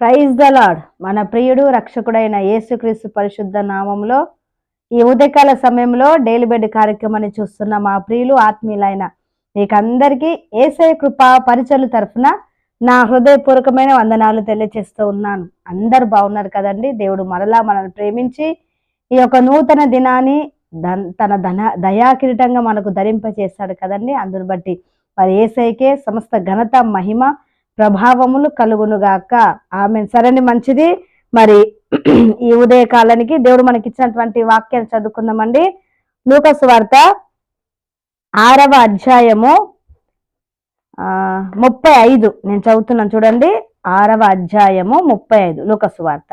Praise the lord మన ప్రియుడు రక్షకుడైన యేసుక్రీస్తు పరిశుద్ధ నామంలో ఈ ఉదయకాల సమయంలో డైలీ బెడ్ కార్యక్రమాన్ని చూస్తున్న మా ప్రియులు ఆత్మీయులైన మీకందరికీ ఏసై కృప పరిచయలు తరఫున నా హృదయపూర్వకమైన వందనాలు తెలియజేస్తూ ఉన్నాను. అందరు బాగున్నారు కదండి? దేవుడు మరలా మనల్ని ప్రేమించి ఈ యొక్క నూతన దినాన్ని దన్- తన ధన దయాకిరీటంగా మనకు ధరింపచేస్తాడు కదండి? అందుని బట్టి మరి ఏసైకే సమస్త ఘనత మహిమ ప్రభావములు కలుగునుగాక. ఆమె సరేని మంచిది. మరి ఈ ఉదయ కాలానికి దేవుడు మనకి ఇచ్చినటువంటి వాక్యాన్ని చదువుకుందామండి. లూకసు వార్త ఆరవ అధ్యాయము ముప్పై ఐదు. నేను చదువుతున్నాను చూడండి. ఆరవ అధ్యాయము ముప్పై ఐదు. లూకసు వార్త.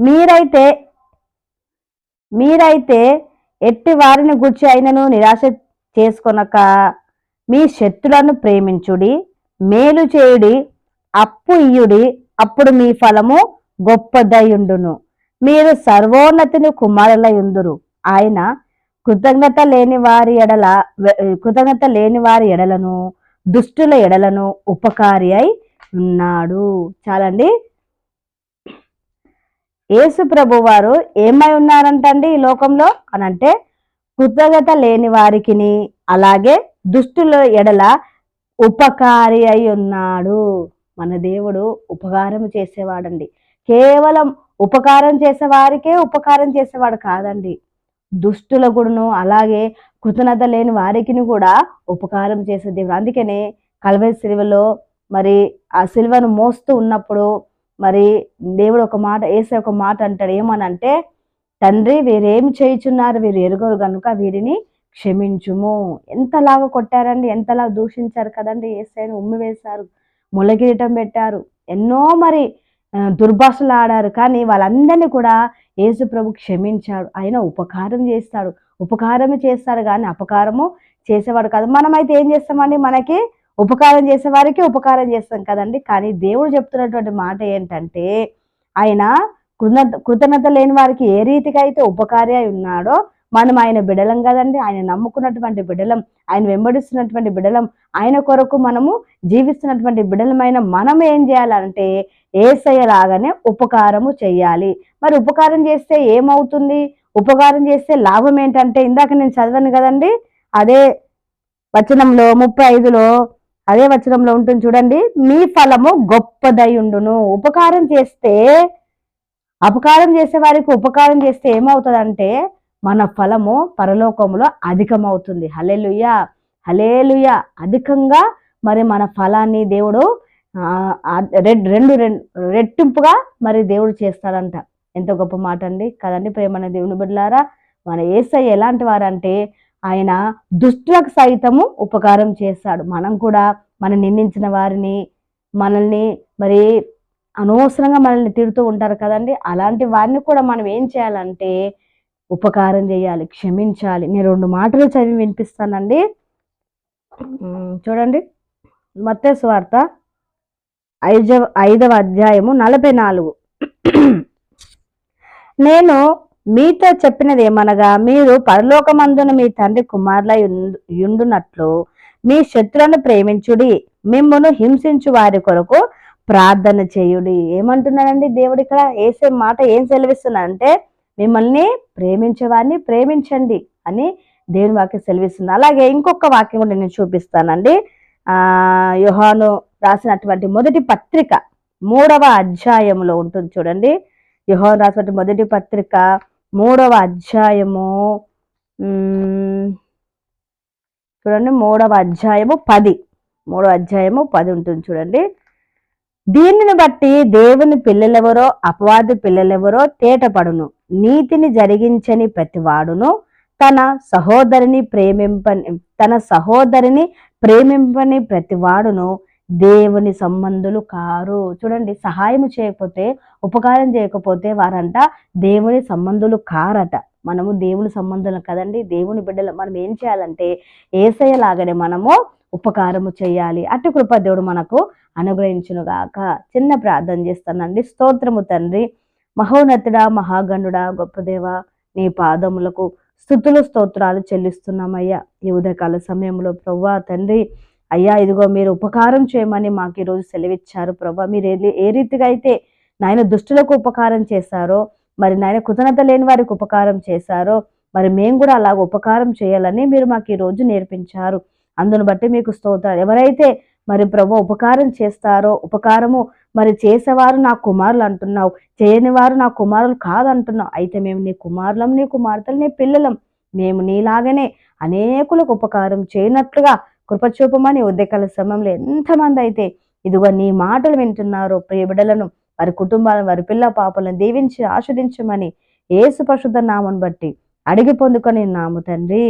మీరైతే మీరైతే ఎట్టి వారిని గుర్చి అయినను నిరాశ చేసుకొనక మీ శత్రులను ప్రేమించుడి మేలు చేయుడి అప్పు ఇయ్యుడి అప్పుడు మీ ఫలము గొప్పదయుండును. మీరు సర్వోన్నతిని కుమారులయుందురు. ఆయన కృతజ్ఞత లేని వారి ఎడల కృతజ్ఞత లేని వారి ఎడలను దుష్టుల ఎడలను ఉపకారి అయి ఉన్నాడు. చాలండి. యేసు ప్రభు వారు ఏమై ఉన్నారంటండి ఈ లోకంలో? అని అంటే కృతజ్ఞత లేని వారికిని అలాగే దుష్టుల ఎడల ఉపకారి అయి ఉన్నాడు. మన దేవుడు ఉపకారం చేసేవాడండి. కేవలం ఉపకారం చేసేవారికే ఉపకారం చేసేవాడు కాదండి. దుష్టుల గుడును అలాగే కృతజ్ఞత లేని వారికి కూడా ఉపకారం చేసే దేవుడు. అందుకనే కలవరి సిలువలో మరి ఆ సిలువను మోస్తూ ఉన్నప్పుడు మరి దేవుడు ఒక మాట వేసే ఒక మాట అంటాడు. ఏమనంటే తండ్రి వీరేం చేయుచున్నారు? వీరు ఎరుగరు కనుక వీరిని క్షమించుము. ఎంతలాగా కొట్టారండి ఎంతలా దూషించారు కదండి ఏసైని ఉమ్మి వేశారు ములగిరీటం పెట్టారు ఎన్నో మరి దుర్భాషలు ఆడారు. కానీ వాళ్ళందరినీ కూడా యేసు ప్రభు క్షమించాడు. ఆయన ఉపకారం చేస్తాడు. ఉపకారము చేస్తాడు కానీ అపకారము చేసేవాడు కాదు. మనమైతే ఏం చేస్తామండి? మనకి ఉపకారం చేసేవారికి ఉపకారం చేస్తాం కదండి. కానీ దేవుడు చెప్తున్నటువంటి మాట ఏంటంటే ఆయన కృత కృతజ్ఞత లేని వారికి ఏ రీతిగా అయితే ఉపకారి అయి ఉన్నాడో మనం ఆయన బిడలం కదండి. ఆయన నమ్ముకున్నటువంటి బిడలం ఆయన వెంబడిస్తున్నటువంటి బిడలం ఆయన కొరకు మనము జీవిస్తున్నటువంటి బిడలమైన మనం ఏం చేయాలంటే ఏసయ్య లాగానే ఉపకారము చేయాలి మరి ఉపకారం చేస్తే ఏమవుతుంది? ఉపకారం చేస్తే లాభం ఏంటంటే ఇందాక నేను చదివాను కదండి. అదే వచనంలో ముప్పై ఐదులో అదే వచనంలో ఉంటుంది చూడండి మీ ఫలము గొప్పదై ఉండును. ఉపకారం చేస్తే అపకారం చేసే వారికి ఉపకారం చేస్తే ఏమవుతుందంటే మన ఫలము పరలోకములో అధికమవుతుంది. హలేలుయ హలేలుయ అధికంగా మరి మన ఫలాన్ని దేవుడు రెడ్- రెండు రెండు రెట్టింపుగా మరి దేవుడు చేస్తాడంట. ఎంత గొప్ప మాట అండి కదండి ప్రేమన దేవుని బిడ్డలారా మన ఏసై ఎలాంటి వారంటే ఆయన దుష్టులకు సైతము ఉపకారం చేస్తాడు. మనం కూడా మనం నిందించిన వారిని మనల్ని మరి అనవసరంగా మనల్ని తిడుతూ ఉంటారు కదండి. అలాంటి వారిని కూడా మనం ఏం చేయాలంటే ఉపకారం చేయాలి క్షమించాలి. నేను రెండు మాటలు చదివి వినిపిస్తానండి. చూడండి. మత్తే స్వార్త ఐదవ ఐదవ అధ్యాయము నలభై నాలుగు. నేను మీతో చెప్పినది ఏమనగా మీరు పరలోకమందున మీ తండ్రి కుమారుల యుండునట్లు మీ శత్రులను ప్రేమించుడి మిమ్మును హింసించు వారి కొరకు ప్రార్థన చేయుడి. ఏమంటున్నాడండి దేవుడు ఇక్కడ? వేసే మాట ఏం సెలవిస్తున్నాడంటే మిమ్మల్ని ప్రేమించేవారిని ప్రేమించండి అని దేవుని వాక్యం సెలవిస్తుంది. అలాగే ఇంకొక వాక్యం కూడా నేను చూపిస్తానండి. ఆ రాసినటువంటి మొదటి పత్రిక మూడవ అధ్యాయంలో ఉంటుంది చూడండి. యుహాను రాసినటువంటి మొదటి పత్రిక మూడవ అధ్యాయము చూడండి మూడవ అధ్యాయము పది. మూడవ అధ్యాయము పది ఉంటుంది చూడండి. దీనిని బట్టి దేవుని పిల్లలెవరో అపవాది పిల్లలెవరో తేటపడును. నీతిని జరిగించని ప్రతివాడును తన సహోదరిని ప్రేమింపని తన సహోదరిని ప్రేమింపని ప్రతివాడును దేవుని సంబంధులు కారు. చూడండి సహాయం చేయకపోతే ఉపకారం చేయకపోతే వారంట దేవుని సంబంధులు కారట. మనము దేవుని సంబంధులు కదండి దేవుని బిడ్డలు. మనం ఏం చేయాలంటే ఏసయ్య లాగానే మనము ఉపకారము చేయాలి. అటు కృప దేవుడు మనకు అనుగ్రహించునుగాక. చిన్న ప్రార్థన చేస్తానండి. స్తోత్రము తండ్రి. మహోన్నతుడా మహాగణుడా గొప్పదేవ నీ పాదములకు స్థుతులు స్తోత్రాలు చెల్లిస్తున్నామయ్యా. ఈ ఉదయకాల సమయంలో ప్రవ్వా తండ్రి అయ్యా ఇదిగో మీరు ఉపకారం చేయమని మాకు ఈరోజు సెలవిచ్చారు. ప్రభా మీరు ఏ ఏ రీతిగా అయితే నాయన దుష్టులకు ఉపకారం చేశారో మరి నాయన కృతజ్ఞత లేని వారికి ఉపకారం చేశారో మరి మేము కూడా అలాగ ఉపకారం చేయాలని మీరు మాకు ఈ రోజు నేర్పించారు. అందును బట్టి మీకు స్తోత్రాలు. ఎవరైతే మరి ప్రభు ఉపకారం చేస్తారో ఉపకారము మరి చేసేవారు నా కుమారులు అంటున్నావు చేయని వారు నా కుమారులు కాదంటున్నావు. అయితే మేము నీ కుమారులం నీ కుమార్తెలు నీ పిల్లలం. మేము నీలాగనే అనేకులకు ఉపకారం చేయనట్లుగా కృపచూపమని ఉదయకాల సమయంలో ఎంతమంది అయితే ఇదిగో నీ మాటలు వింటున్నారో ప్రియబిడలను వారి కుటుంబాలను వారి పిల్ల పాపలను దీవించి ఆస్వాదించమని ఏసు పరిశుద్ధ నామం బట్టి అడిగి పొందుకొని నాము తండ్రి.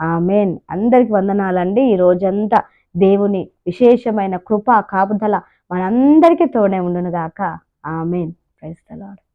ఆమెన్. అందరికి వందనాలండి. ఈ రోజంతా దేవుని విశేషమైన కృప కాపుదల మనందరికీ తోడే ఉండును గాక ఆమెన్ ప్రైస్తలాడు